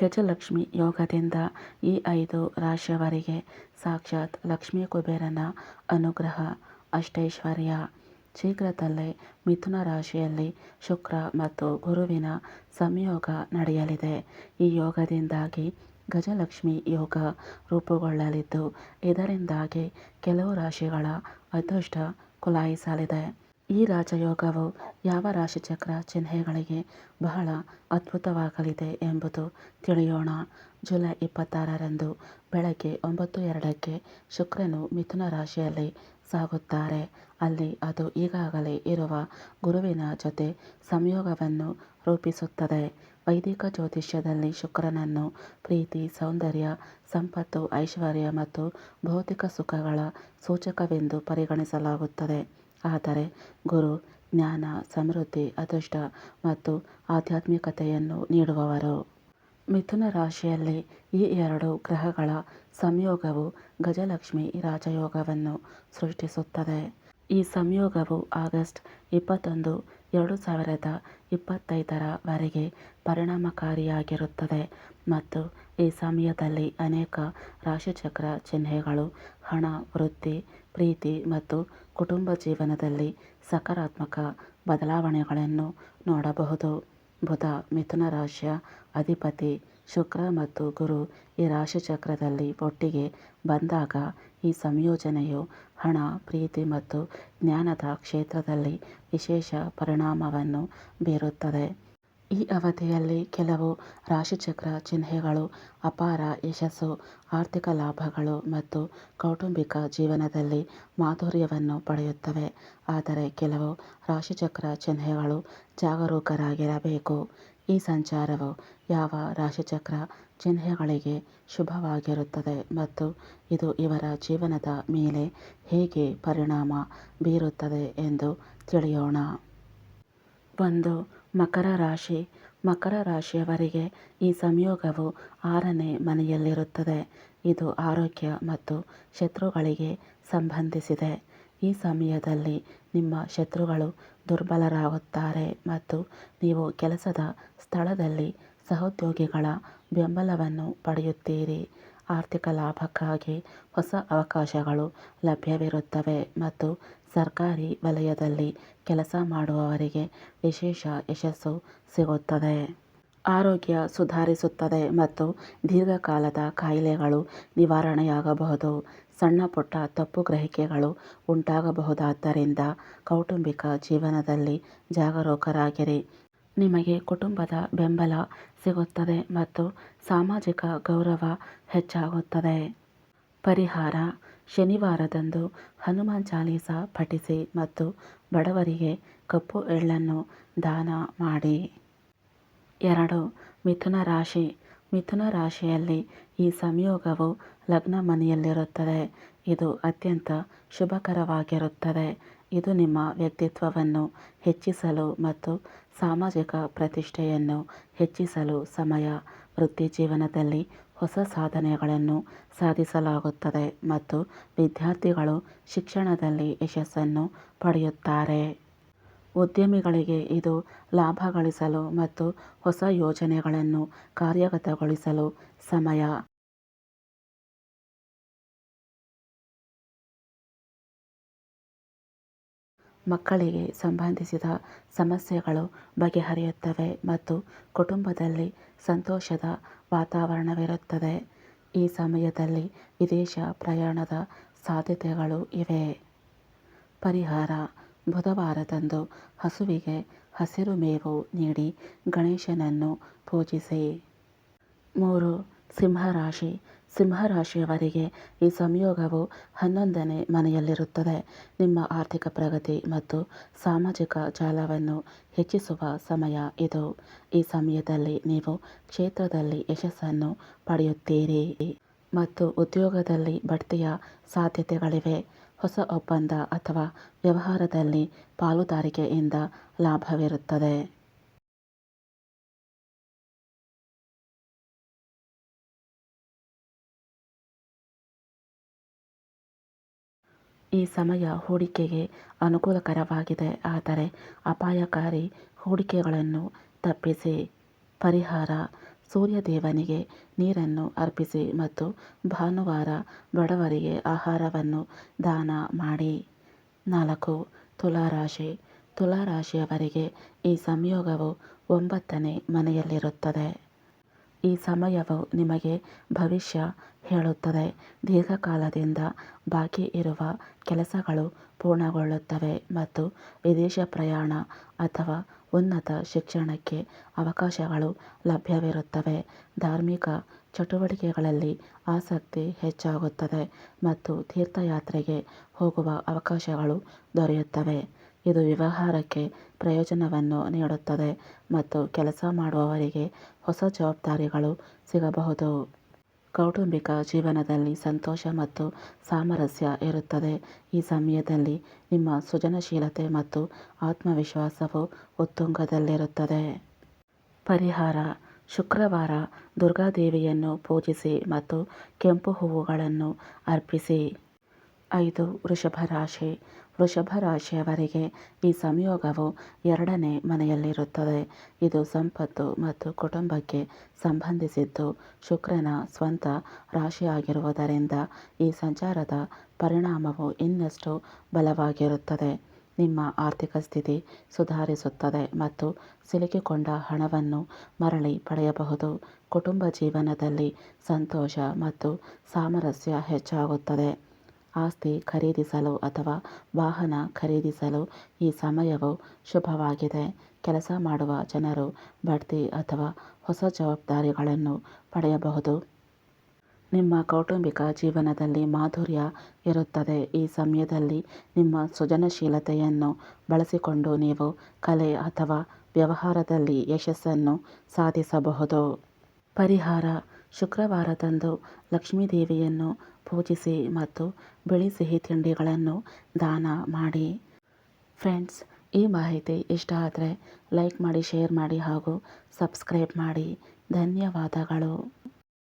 ಗಜಲಕ್ಷ್ಮಿ ಯೋಗದಿಂದ ಈ ಐದು ರಾಶಿಯವರಿಗೆ ಸಾಕ್ಷಾತ್ ಲಕ್ಷ್ಮೀ ಕುಬೇರನ ಅನುಗ್ರಹ, ಅಷ್ಟೈಶ್ವರ್ಯ. ಶೀಘ್ರದಲ್ಲೇ ಮಿಥುನ ರಾಶಿಯಲ್ಲಿ ಶುಕ್ರ ಮತ್ತು ಗುರುವಿನ ಸಂಯೋಗ ನಡೆಯಲಿದೆ. ಈ ಯೋಗದಿಂದಾಗಿ ಗಜಲಕ್ಷ್ಮಿ ಯೋಗ ರೂಪುಗೊಳ್ಳಲಿದ್ದು, ಇದರಿಂದಾಗಿ ಕೆಲವು ರಾಶಿಗಳ ಅದೃಷ್ಟ ಕುಲಾಯಿಸಲಿದೆ. ಈ ರಾಜಯೋಗವು ಯಾವ ರಾಶಿಚಕ್ರ ಚಿಹ್ನೆಗಳಿಗೆ ಬಹಳ ಅದ್ಭುತವಾಗಲಿದೆ ಎಂಬುದು ತಿಳಿಯೋಣ. ಜುಲೈ ಇಪ್ಪತ್ತಾರರಂದು ಬೆಳಗ್ಗೆ ಒಂಬತ್ತು ಎರಡಕ್ಕೆ ಶುಕ್ರನು ಮಿಥುನ ರಾಶಿಯಲ್ಲಿ ಸಾಗುತ್ತಾರೆ. ಅಲ್ಲಿ ಅದು ಈಗಾಗಲೇ ಇರುವ ಗುರುವಿನ ಜೊತೆ ಸಂಯೋಗವನ್ನು ರೂಪಿಸುತ್ತದೆ. ವೈದಿಕ ಜ್ಯೋತಿಷ್ಯದಲ್ಲಿ ಶುಕ್ರನನ್ನು ಪ್ರೀತಿ, ಸೌಂದರ್ಯ, ಸಂಪತ್ತು, ಐಶ್ವರ್ಯ ಮತ್ತು ಭೌತಿಕ ಸುಖಗಳ ಸೂಚಕವೆಂದು ಪರಿಗಣಿಸಲಾಗುತ್ತದೆ. ಆದರೆ ಗುರು, ಜ್ಞಾನ, ಸಮೃದ್ಧಿ, ಅದೃಷ್ಟ ಮತ್ತು ಆಧ್ಯಾತ್ಮಿಕತೆಯನ್ನು ನೀಡುವವರು. ಮಿಥುನ ರಾಶಿಯಲ್ಲಿ ಈ ಎರಡು ಗ್ರಹಗಳ ಸಂಯೋಗವು ಗಜಲಕ್ಷ್ಮಿ ರಾಜಯೋಗವನ್ನು ಸೃಷ್ಟಿಸುತ್ತದೆ. ಈ ಸಂಯೋಗವು ಆಗಸ್ಟ್ ಇಪ್ಪತ್ತೊಂದು, ಎರಡು ಸಾವಿರದ ಇಪ್ಪತ್ತೈದರ ವರೆಗೆ ಪರಿಣಾಮಕಾರಿಯಾಗಿರುತ್ತದೆ ಮತ್ತು ಈ ಸಮಯದಲ್ಲಿ ಅನೇಕ ರಾಶಿಚಕ್ರ ಚಿಹ್ನೆಗಳು, ಹಣ, ವೃತ್ತಿ ಪ್ರೀತಿ ಮತ್ತು ಕುಟುಂಬ ಜೀವನದಲ್ಲಿ ಸಕಾರಾತ್ಮಕ ಬದಲಾವಣೆಗಳನ್ನು ನೋಡಬಹುದು. ಬುಧ, ಮಿಥುನ ರಾಶಿಯ ಅಧಿಪತಿ ಶುಕ್ರ ಮತ್ತು ಗುರು ಈ ರಾಶಿಚಕ್ರದಲ್ಲಿ ಒಟ್ಟಿಗೆ ಬಂದಾಗ ಈ ಸಂಯೋಜನೆಯು ಹಣ, ಪ್ರೀತಿ ಮತ್ತು ಜ್ಞಾನದ ಕ್ಷೇತ್ರದಲ್ಲಿ ವಿಶೇಷ ಪರಿಣಾಮವನ್ನು ಬೀರುತ್ತದೆ. ಈ ಅವಧಿಯಲ್ಲಿ ಕೆಲವು ರಾಶಿಚಕ್ರ ಚಿಹ್ನೆಗಳು, ಅಪಾರ ಯಶಸ್ಸು, ಆರ್ಥಿಕ ಲಾಭಗಳು ಮತ್ತು ಕೌಟುಂಬಿಕ ಜೀವನದಲ್ಲಿ ಮಾಧುರ್ಯವನ್ನು ಪಡೆಯುತ್ತವೆ. ಆದರೆ ಕೆಲವು ರಾಶಿಚಕ್ರ ಚಿಹ್ನೆಗಳು ಜಾಗರೂಕರಾಗಿರಬೇಕು. ಈ ಸಂಚಾರವು ಯಾವ ರಾಶಿಚಕ್ರ ಚಿಹ್ನೆಗಳಿಗೆ ಶುಭವಾಗಿರುತ್ತದೆ ಮತ್ತು ಇದು ಇವರ ಜೀವನದ ಮೇಲೆ ಹೇಗೆ ಪರಿಣಾಮ ಬೀರುತ್ತದೆ ಎಂದು ತಿಳಿಯೋಣ. ಒಂದು ಮಕರ ರಾಶಿ, ಮಕರ ರಾಶಿಯವರಿಗೆ ಈ ಸಂಯೋಗವು ಆರನೇ ಮನೆಯಲ್ಲಿರುತ್ತದೆ. ಇದು ಆರೋಗ್ಯ ಮತ್ತು ಶತ್ರುಗಳಿಗೆ ಸಂಬಂಧಿಸಿದೆ. ಈ ಸಮಯದಲ್ಲಿ ನಿಮ್ಮ ಶತ್ರುಗಳು ದುರ್ಬಲರಾಗುತ್ತಾರೆ ಮತ್ತು ನೀವು ಕೆಲಸದ ಸ್ಥಳದಲ್ಲಿ ಸಹೋದ್ಯೋಗಿಗಳ ಬೆಂಬಲವನ್ನು ಪಡೆಯುತ್ತೀರಿ. ಆರ್ಥಿಕ ಲಾಭಕ್ಕಾಗಿ ಹೊಸ ಅವಕಾಶಗಳು ಲಭ್ಯವಿರುತ್ತವೆ ಮತ್ತು ಸರ್ಕಾರಿ ವಲಯದಲ್ಲಿ ಕೆಲಸ ಮಾಡುವವರಿಗೆ ವಿಶೇಷ ಯಶಸ್ಸು ಸಿಗುತ್ತದೆ. ಆರೋಗ್ಯ ಸುಧಾರಿಸುತ್ತದೆ ಮತ್ತು ದೀರ್ಘಕಾಲದ ಕಾಯಿಲೆಗಳು ನಿವಾರಣೆಯಾಗಬಹುದು. ಸಣ್ಣ ಪುಟ್ಟ ತಪ್ಪು ಗ್ರಹಿಕೆಗಳು ಉಂಟಾಗಬಹುದಾದ್ದರಿಂದ ಕೌಟುಂಬಿಕ ಜೀವನದಲ್ಲಿ ಜಾಗರೂಕರಾಗಿರಿ. ನಿಮಗೆ ಕುಟುಂಬದ ಬೆಂಬಲ ಸಿಗುತ್ತದೆ ಮತ್ತು ಸಾಮಾಜಿಕ ಗೌರವ ಹೆಚ್ಚಾಗುತ್ತದೆ. ಪರಿಹಾರ. ಶನಿವಾರದಂದು ಹನುಮಾನ್ ಚಾಲೀಸ ಪಠಿಸಿ ಮತ್ತು ಬಡವರಿಗೆ ಕಪ್ಪು ಎಳ್ಳನ್ನು ದಾನ ಮಾಡಿ. ಎರಡು. ಮಿಥುನ ರಾಶಿ. ಮಿಥುನ ರಾಶಿಯಲ್ಲಿ ಈ ಸಂಯೋಗವು ಲಗ್ನ ಮನೆಯಲ್ಲಿರುತ್ತದೆ. ಇದು ಅತ್ಯಂತ ಶುಭಕರವಾಗಿರುತ್ತದೆ. ಇದು ನಿಮ್ಮ ವ್ಯಕ್ತಿತ್ವವನ್ನು ಹೆಚ್ಚಿಸಲು ಮತ್ತು ಸಾಮಾಜಿಕ ಪ್ರತಿಷ್ಠೆಯನ್ನು ಹೆಚ್ಚಿಸಲು ಸಮಯ, ವೃತ್ತಿ ಜೀವನದಲ್ಲಿ ಹೊಸ ಸಾಧನೆಗಳನ್ನು ಸಾಧಿಸಲಾಗುತ್ತದೆ ಮತ್ತು ವಿದ್ಯಾರ್ಥಿಗಳು ಶಿಕ್ಷಣದಲ್ಲಿ ಯಶಸ್ಸನ್ನು ಪಡೆಯುತ್ತಾರೆ. ಉದ್ಯಮಿಗಳಿಗೆ ಇದು ಲಾಭ ಗಳಿಸಲು ಮತ್ತು ಹೊಸ ಯೋಜನೆಗಳನ್ನು ಕಾರ್ಯಗತಗೊಳಿಸಲು ಸಮಯ. ಮಕ್ಕಳಿಗೆ ಸಂಬಂಧಿಸಿದ ಸಮಸ್ಯೆಗಳು ಬಗೆಹರಿಯುತ್ತವೆ ಮತ್ತು ಕುಟುಂಬದಲ್ಲಿ ಸಂತೋಷದ ವಾತಾವರಣವಿರುತ್ತದೆ. ಈ ಸಮಯದಲ್ಲಿ ವಿದೇಶ ಪ್ರಯಾಣದ ಸಾಧ್ಯತೆಗಳು ಇವೆ. ಪರಿಹಾರ. ಬುಧವಾರದಂದು ಹಸುವಿಗೆ ಹಸಿರು ಮೇವು ನೀಡಿ ಗಣೇಶನನ್ನು ಪೂಜಿಸಿ. ಮೂರು. ಸಿಂಹರಾಶಿ. ಸಿಂಹರಾಶಿಯವರಿಗೆ ಈ ಸಂಯೋಗವು ಹನ್ನೊಂದನೇ ಮನೆಯಲ್ಲಿರುತ್ತದೆ. ನಿಮ್ಮ ಆರ್ಥಿಕ ಪ್ರಗತಿ ಮತ್ತು ಸಾಮಾಜಿಕ ಜಾಲವನ್ನು ಹೆಚ್ಚಿಸುವ ಸಮಯ ಇದು. ಈ ಸಮಯದಲ್ಲಿ ನೀವು ಕ್ಷೇತ್ರದಲ್ಲಿ ಯಶಸ್ಸನ್ನು ಪಡೆಯುತ್ತೀರಿ ಮತ್ತು ಉದ್ಯೋಗದಲ್ಲಿ ಬಡ್ತಿಯ ಸಾಧ್ಯತೆಗಳಿವೆ. ಹೊಸ ಒಪ್ಪಂದ ಅಥವಾ ವ್ಯವಹಾರದಲ್ಲಿ ಪಾಲುದಾರಿಕೆಯಿಂದ ಲಾಭವಿರುತ್ತದೆ. ಈ ಸಮಯ ಹೂಡಿಕೆಗೆ ಅನುಕೂಲಕರವಾಗಿದೆ. ಆದರೆ ಅಪಾಯಕಾರಿ ಹೂಡಿಕೆಗಳನ್ನು ತಪ್ಪಿಸಿ ಪರಿಹಾರ, ಸೂರ್ಯದೇವನಿಗೆ ನೀರನ್ನು ಅರ್ಪಿಸಿ ಮತ್ತು ಭಾನುವಾರ ಬಡವರಿಗೆ ಆಹಾರವನ್ನು ದಾನ ಮಾಡಿ. ನಾಲ್ಕು, ತುಲಾರಾಶಿ. ತುಲಾರಾಶಿಯವರಿಗೆ ಈ ಸಂಯೋಗವು ಒಂಬತ್ತನೇ ಮನೆಯಲ್ಲಿರುತ್ತದೆ. ಈ ಸಮಯವು ನಿಮಗೆ ಭವಿಷ್ಯ ಹೇಳುತ್ತದೆ. ದೀರ್ಘಕಾಲದಿಂದ ಬಾಕಿ ಇರುವ ಕೆಲಸಗಳು ಪೂರ್ಣಗೊಳ್ಳುತ್ತವೆ ಮತ್ತು ವಿದೇಶ ಪ್ರಯಾಣ ಅಥವಾ ಉನ್ನತ ಶಿಕ್ಷಣಕ್ಕೆ ಅವಕಾಶಗಳು ಲಭ್ಯವಿರುತ್ತವೆ. ಧಾರ್ಮಿಕ ಚಟುವಟಿಕೆಗಳಲ್ಲಿ ಆಸಕ್ತಿ ಹೆಚ್ಚಾಗುತ್ತದೆ ಮತ್ತು ತೀರ್ಥಯಾತ್ರೆಗೆ ಹೋಗುವ ಅವಕಾಶಗಳು ದೊರೆಯುತ್ತವೆ. ಇದು ವ್ಯವಹಾರಕ್ಕೆ ಪ್ರಯೋಜನವನ್ನು ನೀಡುತ್ತದೆ ಮತ್ತು ಕೆಲಸ ಮಾಡುವವರಿಗೆ ಹೊಸ ಜವಾಬ್ದಾರಿಗಳು ಸಿಗಬಹುದು. ಕೌಟುಂಬಿಕ ಜೀವನದಲ್ಲಿ ಸಂತೋಷ ಮತ್ತು ಸಾಮರಸ್ಯ ಇರುತ್ತದೆ. ಈ ಸಮಯದಲ್ಲಿ ನಿಮ್ಮ ಸೃಜನಶೀಲತೆ ಮತ್ತು ಆತ್ಮವಿಶ್ವಾಸವು ಉತ್ತುಂಗದಲ್ಲಿರುತ್ತದೆ. ಪರಿಹಾರ. ಶುಕ್ರವಾರ ದುರ್ಗಾದೇವಿಯನ್ನು ಪೂಜಿಸಿ ಮತ್ತು ಕೆಂಪು ಹೂವುಗಳನ್ನು ಅರ್ಪಿಸಿ. ಐದು, ವೃಷಭ ರಾಶಿ. ವೃಷಭ ರಾಶಿಯವರಿಗೆ ಈ ಸಂಯೋಗವು ಎರಡನೇ ಮನೆಯಲ್ಲಿರುತ್ತದೆ. ಇದು ಸಂಪತ್ತು ಮತ್ತು ಕುಟುಂಬಕ್ಕೆ ಸಂಬಂಧಿಸಿದ್ದು ಶುಕ್ರನ ಸ್ವಂತ ರಾಶಿಯಾಗಿರುವುದರಿಂದ ಈ ಸಂಚಾರದ ಪರಿಣಾಮವು ಇನ್ನಷ್ಟು ಬಲವಾಗಿರುತ್ತದೆ. ನಿಮ್ಮ ಆರ್ಥಿಕ ಸ್ಥಿತಿ ಸುಧಾರಿಸುತ್ತದೆ ಮತ್ತು ಸಿಲುಕಿಕೊಂಡ ಹಣವನ್ನು ಮರಳಿ ಪಡೆಯಬಹುದು. ಕುಟುಂಬ ಜೀವನದಲ್ಲಿ ಸಂತೋಷ ಮತ್ತು ಸಾಮರಸ್ಯ ಹೆಚ್ಚಾಗುತ್ತದೆ. ಆಸ್ತಿ ಖರೀದಿಸಲು ಅಥವಾ ವಾಹನ ಖರೀದಿಸಲು ಈ ಸಮಯವು ಶುಭವಾಗಿದೆ. ಕೆಲಸ ಮಾಡುವ ಜನರು ಬಡ್ತಿ ಅಥವಾ ಹೊಸ ಜವಾಬ್ದಾರಿಗಳನ್ನು ಪಡೆಯಬಹುದು. ನಿಮ್ಮ ಕೌಟುಂಬಿಕ ಜೀವನದಲ್ಲಿ ಮಾಧುರ್ಯ ಇರುತ್ತದೆ. ಈ ಸಮಯದಲ್ಲಿ ನಿಮ್ಮ ಸೃಜನಶೀಲತೆಯನ್ನು ಬಳಸಿಕೊಂಡು ನೀವು ಕಲೆ ಅಥವಾ ವ್ಯವಹಾರದಲ್ಲಿ ಯಶಸ್ಸನ್ನು ಸಾಧಿಸಬಹುದು. ಪರಿಹಾರ ಶುಕ್ರವಾರದಂದು ಲಕ್ಷ್ಮೀದೇವಿಯನ್ನು ಪೂಜಿಸಿ ಮತ್ತು ಬಿಳಿ ಸಿಹಿ ತಿಂಡಿಗಳನ್ನು ದಾನ ಮಾಡಿ. ಫ್ರೆಂಡ್ಸ್, ಈ ಮಾಹಿತಿ ಇಷ್ಟ ಆದರೆ ಲೈಕ್ ಮಾಡಿ, ಶೇರ್ ಮಾಡಿ ಹಾಗೂ ಸಬ್ಸ್ಕ್ರೈಬ್ ಮಾಡಿ. ಧನ್ಯವಾದಗಳು.